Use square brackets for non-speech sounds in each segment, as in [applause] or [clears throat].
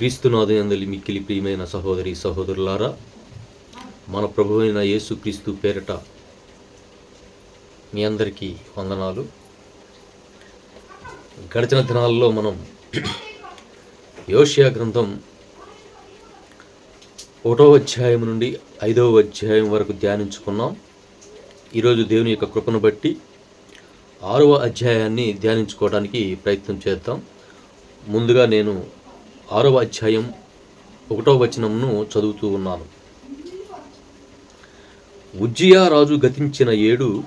క్రీస్తునాథయందలి మిక్కిలి ప్రియమైన సహోదరి సహోదరులారా మన ప్రభు అయిన యేసు క్రీస్తు పేరిట మీ అందరికీ వందనాలు. గడిచిన దినాల్లో మనం యోషియా గ్రంథం ఒకటో అధ్యాయం నుండి ఐదవ అధ్యాయం వరకు ధ్యానించుకున్నాం. ఈరోజు దేవుని యొక్క కృపను బట్టి ఆరవ అధ్యాయాన్ని ధ్యానించుకోవడానికి ప్రయత్నం చేద్దాం. ముందుగా నేను ఆరవ అధ్యాయం ఒకటో వచనంను చదువుతూ ఉన్నాను. ఉజ్జియా రాజు గతించిన ఏడు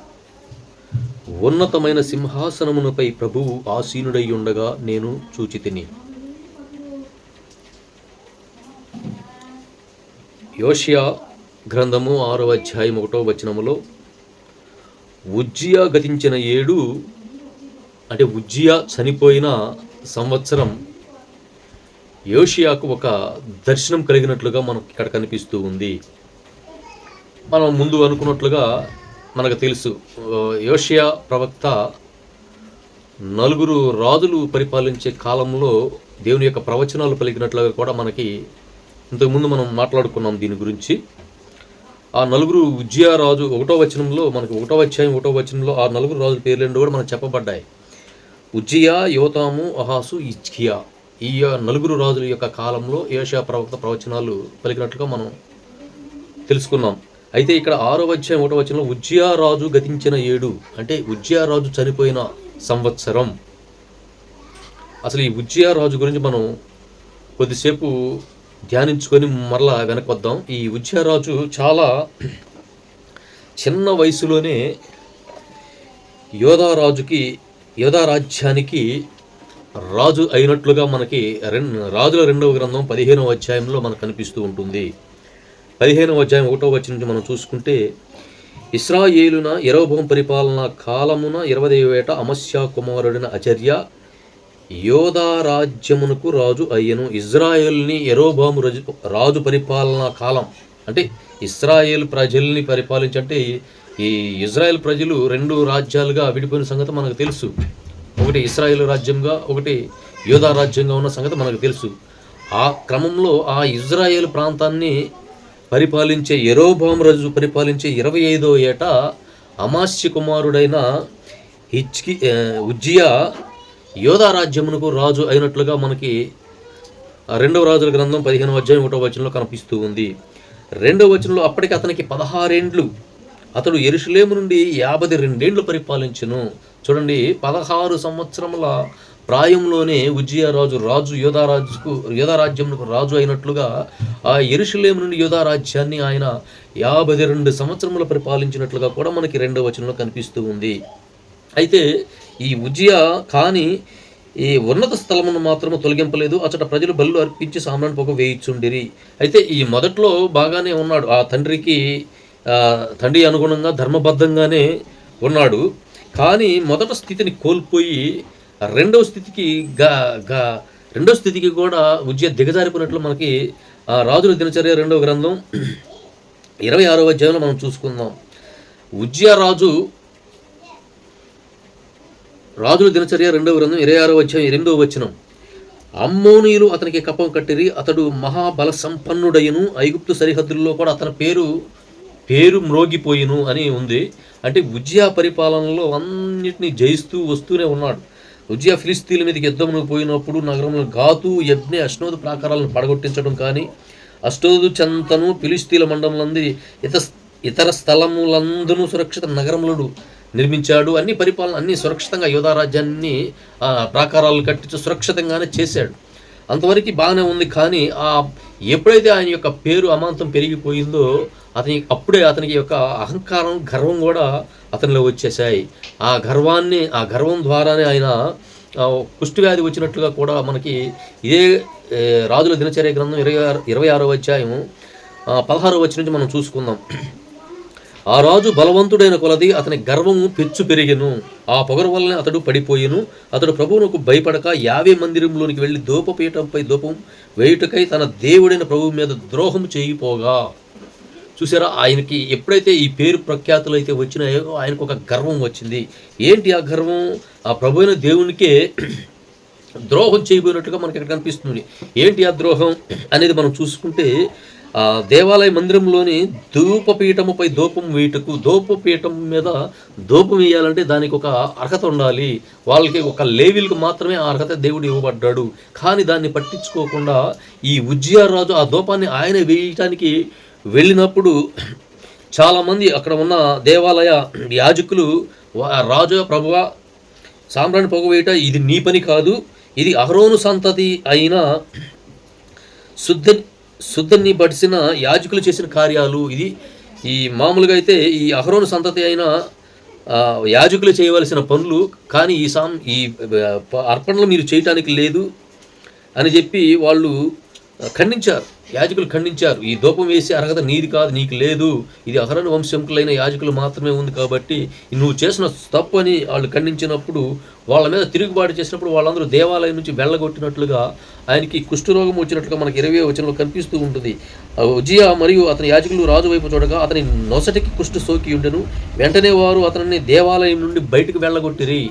ఉన్నతమైన సింహాసనమునపై ప్రభువు ఆసీనుడై ఉండగా నేను చూచితిని. యోషియా గ్రంథము ఆరవ అధ్యాయం ఒకటో వచనములో ఉజ్జియా గతించిన ఏడు అంటే ఉజ్జియా చనిపోయిన సంవత్సరం యోషియాకు ఒక దర్శనం కలిగినట్లుగా మనకు ఇక్కడ కనిపిస్తూ ఉంది. మనం ముందు అనుకున్నట్లుగా మనకు తెలుసు యోషియా ప్రవక్త నలుగురు రాజులు పరిపాలించే కాలంలో దేవుని యొక్క ప్రవచనాలు పలికినట్లుగా కూడా మనకి ఇంతకుముందు మనం మాట్లాడుకున్నాం దీని గురించి. ఆ నలుగురు ఉజ్జియా రాజు ఒకటో వచనంలో మనకు ఒకటో అధ్యాయం ఒకటో వచనంలో ఆ నలుగురు రాజుల పేర్లు కూడా మనకు చెప్పబడ్డాయి. ఉజ్జియా యోతాము అహాసు ఇచ్కియా ఈ నలుగురు రాజుల యొక్క కాలంలో ఏషియా ప్రవక్త ప్రవచనాలు పలికినట్లుగా మనం తెలుసుకున్నాం. అయితే ఇక్కడ ఆరో అధ్యాయం ఒకటో వచనంలో ఉజ్జియా రాజు గతించిన ఏడు అంటే ఉజ్జియా రాజు చనిపోయిన సంవత్సరం. అసలు ఈ ఉజ్జియా రాజు గురించి మనం కొద్దిసేపు ధ్యానించుకొని మరలా వెనక వద్దాం. ఈ ఉజ్జియా రాజు చాలా చిన్న వయసులోనే యోధారాజుకి యోధారాజ్యానికి రాజు అయినట్లుగా మనకి రాజుల రెండవ గ్రంథం పదిహేనవ అధ్యాయంలో మనకు కనిపిస్తూ ఉంటుంది. పదిహేనవ అధ్యాయం ఒకటో వచ్చిన నుంచి మనం చూసుకుంటే ఇస్రాయేలున ఎరోభం పరిపాలన కాలమున ఇరవై వేట అమస్యా కుమారుడిన అచర్య యోధా రాజ్యమునకు రాజు అయ్యను. ఇజ్రాయేల్ని ఎరోభాము రాజు పరిపాలనా కాలం అంటే ఇస్రాయేల్ ప్రజల్ని పరిపాలించంటే ఈ ఇజ్రాయెల్ ప్రజలు రెండు రాజ్యాలుగా విడిపోయిన సంగతి మనకు తెలుసు. ఒకటి ఇస్రాయేల్ రాజ్యంగా ఒకటి యోధా రాజ్యంగా ఉన్న సంగతి మనకు తెలుసు. ఆ క్రమంలో ఆ ఇజ్రాయేల్ ప్రాంతాన్ని పరిపాలించే ఎరోబాం రాజు పరిపాలించే ఇరవై ఐదో ఏట అమాస్య కుమారుడైన హిచ్కి ఉజ్జియా యోధా రాజ్యమునకు రాజు అయినట్లుగా మనకి రెండవ రాజుల గ్రంథం పదిహేను అధ్యాయం ఒకటో వచనంలో కనిపిస్తూ ఉంది. రెండవ వచనంలో అప్పటికి అతనికి పదహారేండ్లు అతడు ఎరుషులేము నుండి యాభై రెండేండ్లు పరిపాలించను. చూడండి పదహారు సంవత్సరముల ప్రాయంలోనే ఉజ్జియా రాజు రాజు యోధారాజుకు యోధారాజ్యములకు రాజు అయినట్లుగా ఆ ఎరుషులేము నుండి యోధారాజ్యాన్ని ఆయన యాభై రెండు సంవత్సరములు పరిపాలించినట్లుగా కూడా మనకి రెండవ వచనంలో కనిపిస్తూ ఉంది. అయితే ఈ ఉజ్జియా కానీ ఈ ఉన్నత స్థలమును మాత్రము తొలగింపలేదు. అచ్చట ప్రజలు బలు అర్పించి సామ్రాన్ని పొగ వేయిచుండిరి. అయితే ఈ మొదట్లో బాగానే ఉన్నాడు. ఆ తండ్రికి తండ్రి అనుగుణంగా ధర్మబద్ధంగానే ఉన్నాడు. కానీ మొదట స్థితిని కోల్పోయి రెండవ స్థితికి గా గా రెండవ స్థితికి కూడా ఉజ్జయ దిగజారిపోయినట్లు మనకి రాజుల దినచర్య రెండవ గ్రంథం ఇరవై ఆరవ అధ్యాయంలో మనం చూసుకుందాం. ఉజ్జయ రాజు రాజుల దినచర్య రెండవ గ్రంథం ఇరవై ఆరో అధ్యాయం రెండవ వచనం. అమ్మోనీయులు అతనికి కప్పం కట్టిరి అతడు మహాబల సంపన్నుడయ్యను ఐగుప్తు సరిహద్దుల్లో కూడా అతని పేరు పేరు మ్రోగిపోయిను అని ఉంది. అంటే ఉజ్జయా పరిపాలనలో అన్నిటినీ జయిస్తూ వస్తూనే ఉన్నాడు. ఉజ్జయా ఫిలిస్తీన్ల మీదకి యుద్ధమును పోయినప్పుడు నగరంలో గాతు యజ్ఞ అష్నోదు ప్రాకారాలను పడగొట్టించడం కానీ అష్టోదు చెంతను ఫిలిస్తీన్ల మండలంది ఇత ఇతర స్థలములందును సురక్షిత నగరములను నిర్మించాడు. అన్ని పరిపాలన అన్ని సురక్షితంగా యోధా రాజ్యాన్ని ఆ, ప్రాకారాలు కట్టించి సురక్షితంగానే చేశాడు. అంతవరకు బాగానే ఉంది కానీ ఆ ఎప్పుడైతే ఆయన యొక్క పేరు అమాంతం పెరిగిపోయిందో అతని అప్పుడే అతనికి యొక్క అహంకారం గర్వం కూడా అతనిలో వచ్చేసాయి ఆ గర్వాన్ని ఆ గర్వం ద్వారానే ఆయన కుష్టివ్యాధి వ్యాధి వచ్చినట్లుగా కూడా మనకి ఇదే ఏ, రాజుల దినచర్య గ్రంథం ఇరవై ఆరు ఇరవై ఆరో అధ్యాయం పదహారో వచ్చి నుంచి మనం చూసుకుందాం. ఆ రాజు బలవంతుడైన కొలది అతని గర్వము పెచ్చు పెరిగెను. ఆ పొగరు వల్లనే అతడు పడిపోయెను. అతడు ప్రభువునకు భయపడక యావే మందిరంలోనికి వెళ్ళి దూపపీఠంపై దూపం వేయుటకై తన దేవుడైన ప్రభువు మీద ద్రోహం చేయిపోగా. చూసారా ఆయనకి ఎప్పుడైతే ఈ పేరు ప్రఖ్యాతులు అయితే వచ్చినాయో ఆయనకు ఒక గర్వం వచ్చింది. ఏంటి ఆ గర్వం? ఆ ప్రభువైన దేవునికే [clears throat] ద్రోహం చేయబోయినట్టుగా మనకి ఇక్కడ కనిపిస్తుంది. ఏంటి ఆ ద్రోహం అనేది మనం చూసుకుంటే దేవాలయ మందిరంలోని ధూపపీఠముపై ధూపం వేయటకు ధూపపీఠం మీద ధూపం వేయాలంటే దానికి ఒక అర్హత ఉండాలి. వాళ్ళకి ఒక లేవిల్కి మాత్రమే ఆ అర్హత దేవుడు ఇవ్వబడ్డాడు. కానీ దాన్ని పట్టించుకోకుండా ఈ ఉజ్జియారాజు ఆ ధూపాన్ని ఆయన వేయటానికి వెళ్ళినప్పుడు చాలామంది అక్కడ ఉన్న దేవాలయ యాజకులు రాజు ప్రభువ సామ్రాణి పొగవేయట ఇది నీ పని కాదు ఇది అహరోను సంతతి అయిన శుద్ధ శుద్ధని బడిసిన యాజకులు చేసిన కార్యాలు. ఇది ఈ మామూలుగా అయితే ఈ అహరోను సంతతి అయిన యాజకులు చేయవలసిన పనులు కానీ ఈ సాం ఈ ప- అర్పణలు మీరు చేయటానికి లేదు అని చెప్పి వాళ్ళు ఖండించారు. యాజకులు ఖండించారు. ఈ దూపం వేసే అర్హత నీది కాదు నీకు లేదు. ఇది అహరణ వంశంకులైన యాజకులు మాత్రమే ఉంది కాబట్టి నువ్వు చేసిన తప్పు అని వాళ్ళు ఖండించినప్పుడు వాళ్ళ మీద తిరుగుబాటు చేసినప్పుడు వాళ్ళందరూ దేవాలయం నుంచి వెళ్ళగొట్టినట్లుగా ఆయనకి కుష్ఠరోగం వచ్చినట్లుగా మనకి ఇరవై వచనంలో కనిపిస్తూ ఉంటుంది. ఆ ఉజియా మరియు అతని యాజకులు రాజు వైపు చూడగా అతని నొసటికి కుష్ఠ సోకి ఉండెను. వెంటనే వారు అతనిని దేవాలయం నుండి బయటకు వెళ్ళగొట్టిరి.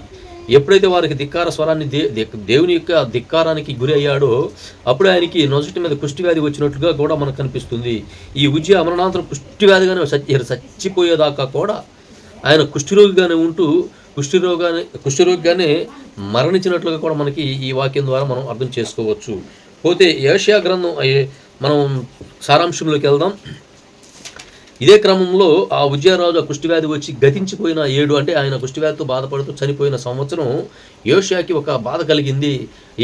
ఎప్పుడైతే వారికి ధిక్కార స్వరాన్ని దే దేవుని యొక్క ధిక్కారానికి గురి అయ్యాడో అప్పుడు ఆయనకి నొసటి మీద కుష్టివ్యాధి వచ్చినట్లుగా కూడా మనకు కనిపిస్తుంది. ఈ ఉజ్జయ కుష్టి కుష్టివ్యాధిగానే చచ్చి చచ్చిపోయేదాకా కూడా ఆయన కుష్ఠిరోగిగానే ఉంటూ కుష్ఠిరోగానే కుష్ఠిరోగిగానే మరణించినట్లుగా కూడా మనకి ఈ వాక్యం ద్వారా మనం అర్థం చేసుకోవచ్చు. పోతే ఏషియా గ్రంథం అయ్యే- మనం సారాంశంలోకి వెళ్దాం. ఇదే క్రమంలో ఆ ఉజ్జయరాజు ఆ కుష్టివ్యాధి వచ్చి గతించిపోయిన ఏడు అంటే ఆయన కుష్టివ్యాధితో బాధపడుతూ చనిపోయిన సంవత్సరం యోషియాకి ఒక బాధ కలిగింది.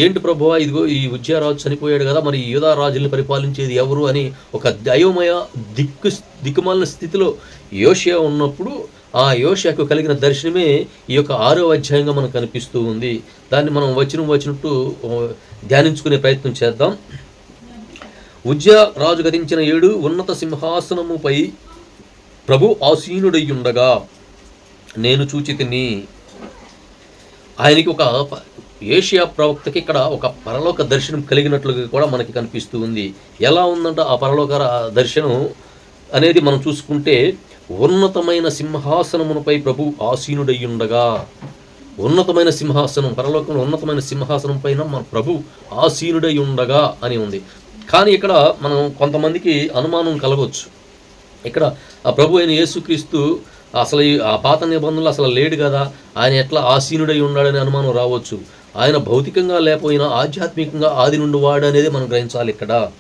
ఏంటి ప్రభువా? ఇదిగో ఈ ఉజ్జయరాజు చనిపోయాడు కదా మరి యూధారాజుల్ని పరిపాలించేది ఎవరు అని ఒక దయోమయ దిక్కు దిక్కుమాలిన స్థితిలో యోషియా ఉన్నప్పుడు ఆ యోషియాకు కలిగిన దర్శనమే ఈ యొక్క ఆరో అధ్యాయంగా మనకు కనిపిస్తూ ఉంది. దాన్ని మనం వచ్చిన వచ్చినట్టు ధ్యానించుకునే ప్రయత్నం చేద్దాం. ఉజ్జ రాజు గతించిన ఏడు ఉన్నత సింహాసనముపై ప్రభు ఆసీనుడయ్యుండగా నేను చూచి తిని ఆయనకి ఒక ఏషియా ప్రవక్తకి ఇక్కడ ఒక పరలోక దర్శనం కలిగినట్లుగా కూడా మనకి కనిపిస్తూ ఉంది. ఎలా ఉందంట ఆ పరలోక దర్శనం అనేది మనం చూసుకుంటే ఉన్నతమైన సింహాసనమునపై ప్రభు ఆసీనుడయ్యుండగా ఉన్నతమైన సింహాసనం పరలోకంలో ఉన్నతమైన సింహాసనం పైన మన ప్రభు ఆసీనుడై ఉండగా అని ఉంది. కానీ ఇక్కడ మనం కొంతమందికి అనుమానం కలగవచ్చు ఇక్కడ ఆ ప్రభు అయిన యేసుక్రీస్తు అసలు ఈ- ఆ పాత నిబంధనలు అసలు లేడు కదా? ఆయన ఎట్లా ఆసీనుడై ఉన్నాడనే అనుమానం రావచ్చు. ఆయన భౌతికంగా లేకపోయినా ఆధ్యాత్మికంగా ఆది నుండి వాడు అనేది మనం గ్రహించాలి ఇక్కడ.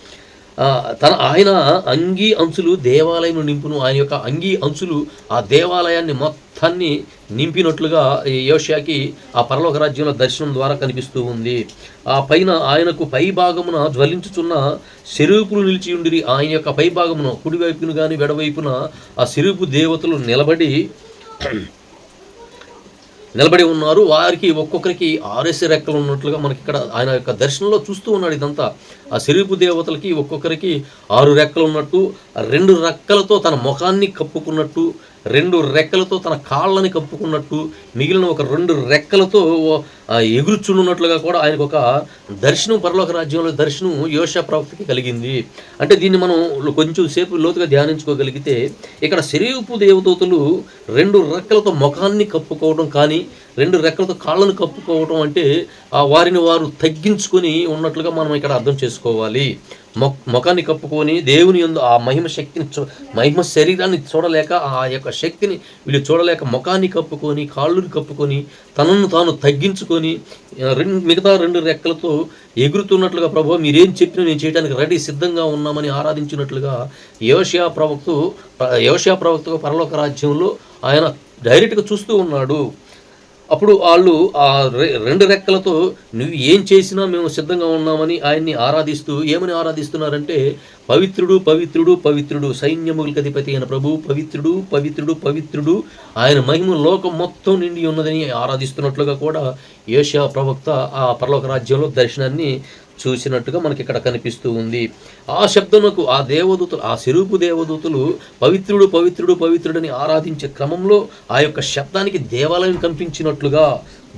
తన ఆయన అంగీ అంచులు దేవాలయం నింపును. ఆయన యొక్క అంగీ అంచులు ఆ దేవాలయాన్ని మొత్తాన్ని నింపినట్లుగా ఈ యోషియాకి ఆ పరలోక రాజ్యంలో దర్శనం ద్వారా కనిపిస్తూ ఉంది. ఆ పైన ఆయనకు పై భాగమున జ్వలించుచున్న శరూపులు నిలిచి ఉండిరి. ఆయన యొక్క పై భాగమున కుడివైపును కానీ వెడవైపున ఆ శరూపు దేవతలు నిలబడి నిలబడి ఉన్నారు. వారికి ఒక్కొక్కరికి ఆరేసి రెక్కలు ఉన్నట్లుగా మనకి ఇక్కడ ఆయన యొక్క దర్శనంలో చూస్తూ ఉన్నాడు ఇదంతా. ఆ శరీరపు దేవతలకి ఒక్కొక్కరికి ఆరు రెక్కలు ఉన్నట్టు రెండు రెక్కలతో తన ముఖాన్ని కప్పుకున్నట్టు రెండు రెక్కలతో తన కాళ్ళని కప్పుకున్నట్టు మిగిలిన ఒక రెండు రెక్కలతో ఆ, ఎగురుచున్నట్లుగా కూడా ఆయనకు ఒక దర్శనం పరలోక రాజ్యంలో దర్శనం యోష ప్రవక్తకి కలిగింది. అంటే దీన్ని మనం కొంచెం సేపు లోతుగా ధ్యానించుకోగలిగితే ఇక్కడ శరీరపు దేవదూతలు రెండు రెక్కలతో ముఖాన్ని కప్పుకోవడం కానీ రెండు రెక్కలతో కాళ్ళను కప్పుకోవడం అంటే వారిని వారు తగ్గించుకొని ఉన్నట్లుగా మనం ఇక్కడ అర్థం చేసుకోవాలి. మొ ముఖాన్ని కప్పుకొని దేవుని యందు ఆ మహిమ శక్తిని చూ మహిమ శరీరాన్ని చూడలేక ఆ యొక్క శక్తిని వీళ్ళు చూడలేక ముఖాన్ని కప్పుకొని కాళ్ళుని కప్పుకొని తనను తాను తగ్గించుకొని రెండు మిగతా రెండు రెక్కలతో ఎగురుతున్నట్లుగా ప్రభు మీరేం చెప్పినా నేను చేయడానికి రెడీ సిద్ధంగా ఉన్నామని ఆరాధించినట్లుగా యోషియా ప్రవక్త యోషియా ప్రవక్తగా పరలోక రాజ్యంలో ఆయన డైరెక్ట్గా చూస్తూ ఉన్నాడు. అప్పుడు వాళ్ళు ఆ రె- రెండు రెక్కలతో నువ్వు ఏం చేసినా మేము సిద్ధంగా ఉన్నామని ఆయన్ని ఆరాధిస్తూ ఏమని ఆరాధిస్తున్నారంటే పవిత్రుడు పవిత్రుడు పవిత్రుడు సైన్యములకు అధిపతి అయిన ప్రభు పవిత్రుడు పవిత్రుడు పవిత్రుడు ఆయన మహిమ లోకం మొత్తం నిండి ఉన్నదని ఆరాధిస్తున్నట్లుగా కూడా ఏషియా ప్రవక్త ఆ పరలోక రాజ్యంలో దర్శనాన్ని చూసినట్టుగా మనకి ఇక్కడ కనిపిస్తూ ఉంది. ఆ శబ్దమునకు ఆ దేవదూతలు ఆ సిరూపు దేవదూతలు పవిత్రుడు పవిత్రుడు పవిత్రుడని ఆరాధించే క్రమంలో ఆ యొక్క శబ్దానికి దేవాలయం కనిపించినట్లుగా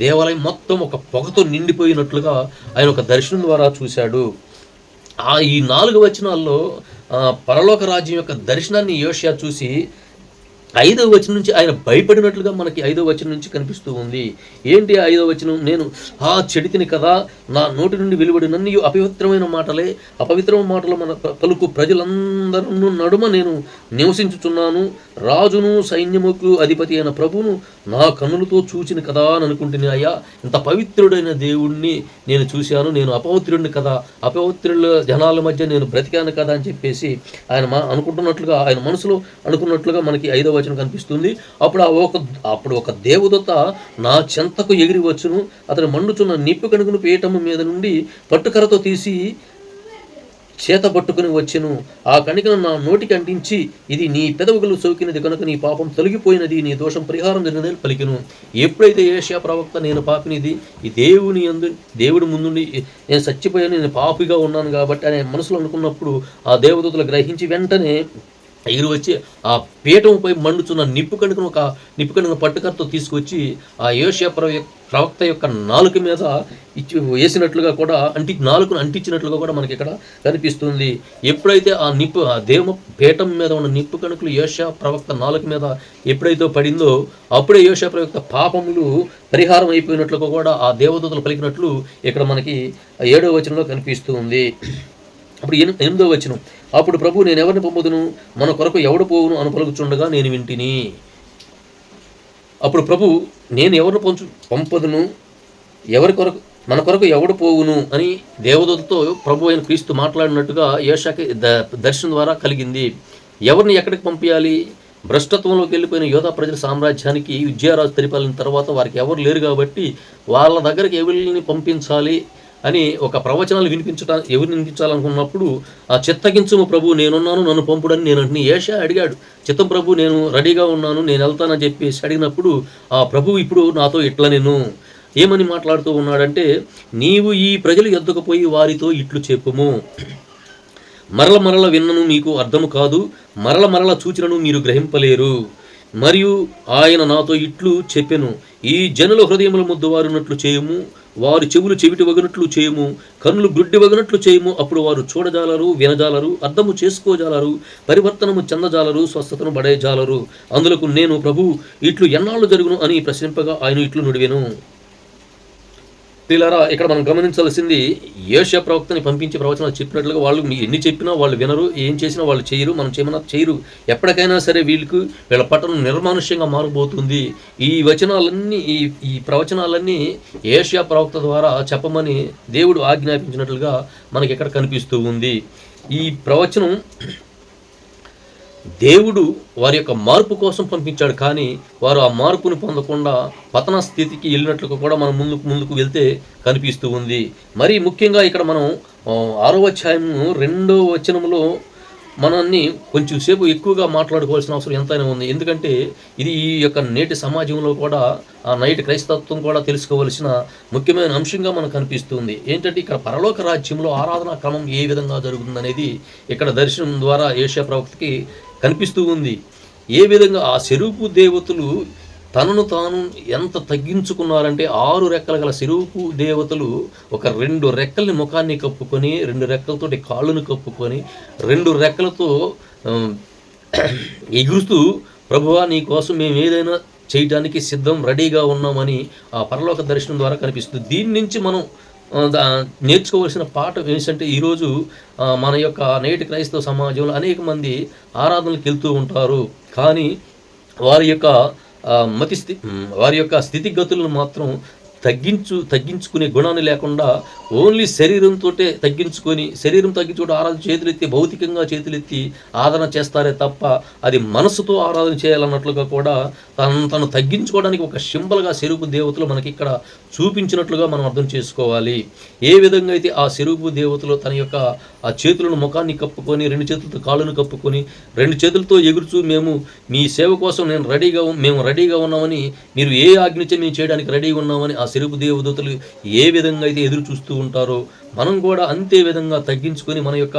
దేవాలయం మొత్తం ఒక పొగతో నిండిపోయినట్లుగా ఆయన ఒక దర్శనం ద్వారా చూశాడు. ఆ ఈ నాలుగు వచనాల్లో పరలోక రాజ్యం యొక్క దర్శనాన్ని యోషియా చూసి ఐదవ వచనం నుంచి ఆయన భయపడినట్లుగా మనకి ఐదవ వచనం నుంచి కనిపిస్తూ ఉంది. ఏంటి ఐదవ వచనం? నేను ఆ చెడితిని కదా నా నోటి నుండి వెలువడినన్ని అపవిత్రమైన మాటలే అపవిత్రమైన మాటలు మన పలుకు ప్రజలందరూ నడుమ నేను నివసించుచున్నాను. రాజును సైన్యముకు అధిపతి అయిన ప్రభువును నా కన్నులతో చూచిన కదా అని అనుకుంటున్నా అయ్యా ఇంత పవిత్రుడైన దేవుణ్ణి నేను చూశాను. నేను అపవిత్రుడిని కదా అపవిత్రుల జనాల మధ్య నేను బ్రతికాను కదా అని చెప్పేసి ఆయన మా అనుకుంటున్నట్లుగా ఆయన మనసులో అనుకున్నట్లుగా మనకి ఐదవ వచనం కనిపిస్తుంది. అప్పుడు ఆ ఒక అప్పుడు ఒక దేవదత్త నా చెంతకు ఎగిరి వచ్చును. అతను మండుచున్న నిప్పు కనుకను పీఠము మీద నుండి పట్టుకరతో తీసి చేత పట్టుకుని వచ్చెను. ఆ కణికను నా నోటికి అంటించి ఇది నీ పెదవుగలు సోకినది కనుక నీ పాపం తొలగిపోయినది నీ దోషం పరిహారం జరిగినదని పలికిను. ఎప్పుడైతే ఏషియా ప్రవక్త నేను పాపినిది ఈ దేవుని అందు దేవుడి ముందుండి నేను చచ్చిపోయాను నేను పాపిగా ఉన్నాను కాబట్టి అనే మనసులో అనుకున్నప్పుడు ఆ దేవదూతలు గ్రహించి వెంటనే ఎగిరి వచ్చి ఆ పీఠంపై మండుచున్న నిప్పు కణుకను ఒక నిప్పు కణుకను పట్టుకర్తో తీసుకొచ్చి ఆ యోషియా ప్రవ- ప్రవక్త యొక్క నాలుక మీద ఇచ్చి వేసినట్లుగా కూడా అంటి నాలుకను అంటించినట్లుగా కూడా మనకి ఇక్కడ కనిపిస్తుంది. ఎప్పుడైతే ఆ నిప్పు ఆ దేవ పీఠం మీద ఉన్న నిప్పు కణుకులు యోషా ప్రవక్త నాలుక మీద ఎప్పుడైతే పడిందో అప్పుడే యోషా ప్రవక్త పాపములు పరిహారం అయిపోయినట్లుగా కూడా ఆ దేవదూతలు పలికినట్లు ఇక్కడ మనకి ఏడో ఏడవ వచనంలో కనిపిస్తుంది. అప్పుడు ఎని ఎనిమిదో వచనం. అప్పుడు ప్రభు నేను ఎవరిని పంపుదును మన కొరకు ఎవడు పోవును అని పలుకుచుండగా నేను వింటిని. అప్పుడు ప్రభు నేను ఎవరిని పంచు పంపదును? ఎవరి కొరకు మన కొరకు ఎవడు పోవును? అని దేవదూతతో ప్రభు అయిన క్రీస్తు మాట్లాడినట్టుగా యేషాకి ద దర్శనం ద్వారా కలిగింది. ఎవరిని ఎక్కడికి పంపించాలి భ్రష్టత్వంలోకి వెళ్ళిపోయిన యోధా ప్రజల సామ్రాజ్యానికి విజయరాజు తెలిపాలిన తర్వాత వారికి ఎవరు లేరు కాబట్టి వాళ్ళ దగ్గరికి ఎవరిని పంపించాలి? అని ఒక ప్రవచనాలు వినిపించట ఎవరు వినిపించాలనుకున్నప్పుడు ఆ చిత్తగించుము ప్రభు నేనున్నాను నన్ను పంపుడని నేను అంటే ఏషా అడిగాడు. చిత్తం ప్రభు నేను రెడీగా ఉన్నాను నేను వెళ్తానని చెప్పేసి అడిగినప్పుడు ఆ ప్రభు ఇప్పుడు నాతో ఇట్లా నేను. ఏమని మాట్లాడుతూ ఉన్నాడంటే నీవు ఈ ప్రజలు ఎద్దుకుపోయి వారితో ఇట్లు చెప్పుము. మరల మరల విన్నను మీకు అర్థము కాదు మరల మరల సూచనను మీరు గ్రహింపలేరు. మరియు ఆయన నాతో ఇట్లు చెప్పెను. ఈ జనుల హృదయముల ముద్దు వారునట్లు చేయము. వారి చెవులు చెవిటి వగినట్లు చేయము కన్నులు గుడ్డి వగినట్లు చేయము. అప్పుడు వారు చూడజాలరు వినజాలరు అర్థము చేసుకోజాలరు పరివర్తనము చెందజాలరు స్వస్థతను పడేజాలరు. అందులకు నేను ప్రభు ఇట్లు ఎన్నాళ్ళు జరుగును అని ప్రశ్నింపగా ఆయన ఇట్లు నుడివెను. ప్రియులారా ఇక్కడ మనం గమనించాల్సింది ఏషియా ప్రవక్తని పంపించే ప్రవచనాలు చెప్పినట్లుగా వాళ్ళు మీ ఎన్ని చెప్పినా వాళ్ళు వినరు ఏం చేసినా వాళ్ళు చేయరు మనం చేయమన్నా చేయరు. ఎప్పటికైనా సరే వీళ్ళకు వీళ్ళ పట్టణం నిర్మానుష్యంగా మారబోతుంది. ఈ వచనాలన్నీ ఈ ఈ ప్రవచనాలన్నీ ఏషియా ప్రవక్త ద్వారా చెప్పమని దేవుడు ఆజ్ఞాపించినట్లుగా మనకి ఇక్కడ కనిపిస్తూ ఉంది. ఈ ప్రవచనం దేవుడు వారి యొక్క మార్పు కోసం పంపించాడు కానీ వారు ఆ మార్పును పొందకుండా పతన స్థితికి వెళ్ళినట్లుగా కూడా మనం ముందుకు ముందుకు వెళ్తే కనిపిస్తూ ఉంది. మరి ముఖ్యంగా ఇక్కడ మనం ఆరో అధ్యాయము రెండో వచనంలో మనల్ని కొంచెం సేపు ఎక్కువగా మాట్లాడుకోవాల్సిన అవసరం ఎంతైనా ఉంది. ఎందుకంటే ఇది ఈ యొక్క నేటి సమాజంలో కూడా ఆ నైట్ క్రైస్తత్వం కూడా తెలుసుకోవలసిన ముఖ్యమైన అంశంగా మనకు కనిపిస్తుంది. ఏంటంటే ఇక్కడ పరలోక రాజ్యంలో ఆరాధనా క్రమం ఏ విధంగా జరుగుతుందనేది ఇక్కడ దర్శనం ద్వారా ఏషియా ప్రవక్తకి కనిపిస్తూ ఉంది. ఏ విధంగా ఆ చెరుపు దేవతలు తనను తాను ఎంత తగ్గించుకున్నారంటే ఆరు రెక్కల గల సిరుపు దేవతలు ఒక రెండు రెక్కల్ని ముఖాన్ని కప్పుకొని రెండు రెక్కలతోటి కాళ్ళను కప్పుకొని రెండు రెక్కలతో [clears throat] ఎగురుస్తూ ప్రభువా నీ కోసం మేము ఏదైనా చేయడానికి సిద్ధం రెడీగా ఉన్నామని ఆ పరలోక దర్శనం ద్వారా కనిపిస్తుంది. దీని నుంచి మనం నేర్చుకోవలసిన నేర్చుకోవాల్సిన పాఠం ఏంటంటే ఈరోజు మన యొక్క నేటి క్రైస్తవ సమాజంలో అనేక మంది ఆరాధనలకు వెళ్తూ ఉంటారు. కానీ వారి యొక్క మతి స్థి వారి యొక్క స్థితిగతులను మాత్రం తగ్గించు తగ్గించుకునే గుణాన్ని లేకుండా ఓన్లీ శరీరంతో తగ్గించుకొని శరీరం తగ్గించుకుంటూ ఆరాధన చేతులెత్తి భౌతికంగా చేతులెత్తి ఆరాధన చేస్తారే తప్ప అది మనసుతో ఆరాధన చేయాలన్నట్లుగా కూడా తను తను తగ్గించుకోవడానికి ఒక సింబల్గా సెరుపు దేవతలు మనకి ఇక్కడ చూపించినట్లుగా మనం అర్థం చేసుకోవాలి. ఏ విధంగా అయితే ఆ సెరుపు దేవతలు తన యొక్క ఆ చేతులను ముఖాన్ని కప్పుకొని రెండు చేతులతో కాళ్ళను కప్పుకొని రెండు చేతులతో ఎగురుచూ మేము మీ సేవ కోసం నేను రెడీగా మేము రెడీగా ఉన్నామని మీరు ఏ ఆజ్ఞచే మేము చేయడానికి రెడీగా ఉన్నామని ఆ సెరుపు దేవదూతలు ఏ విధంగా అయితే ఎదురు చూస్తూ ఉంటారో మనం కూడా అంతే విధంగా తగ్గించుకొని మన యొక్క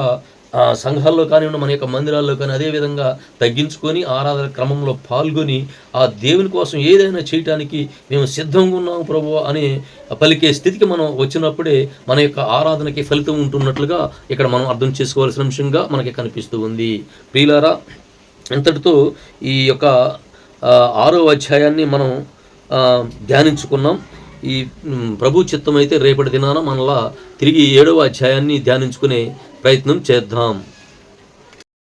సంఘాల్లో కానివ్వండి మన యొక్క మందిరాల్లో కానీ అదే విధంగా తగ్గించుకొని ఆరాధన క్రమంలో పాల్గొని ఆ దేవుని కోసం ఏదైనా చేయటానికి మేము సిద్ధంగా ఉన్నాము ప్రభు అని పలికే స్థితికి మనం వచ్చినప్పుడే మన యొక్క ఆరాధనకి ఫలితం ఉంటున్నట్లుగా ఇక్కడ మనం అర్థం చేసుకోవాల్సిన అంశంగా మనకి కనిపిస్తూ ఉంది. ప్రియులారా ఇంతటితో ఈ యొక్క ఆరో అధ్యాయాన్ని మనం ధ్యానించుకున్నాం. ఈ ప్రభు చిత్తం అయితే రేపటి దినాన మనలా తిరిగి ఏడవ అధ్యాయాన్ని ధ్యానించుకునే ప్రయత్నం చేద్దాం.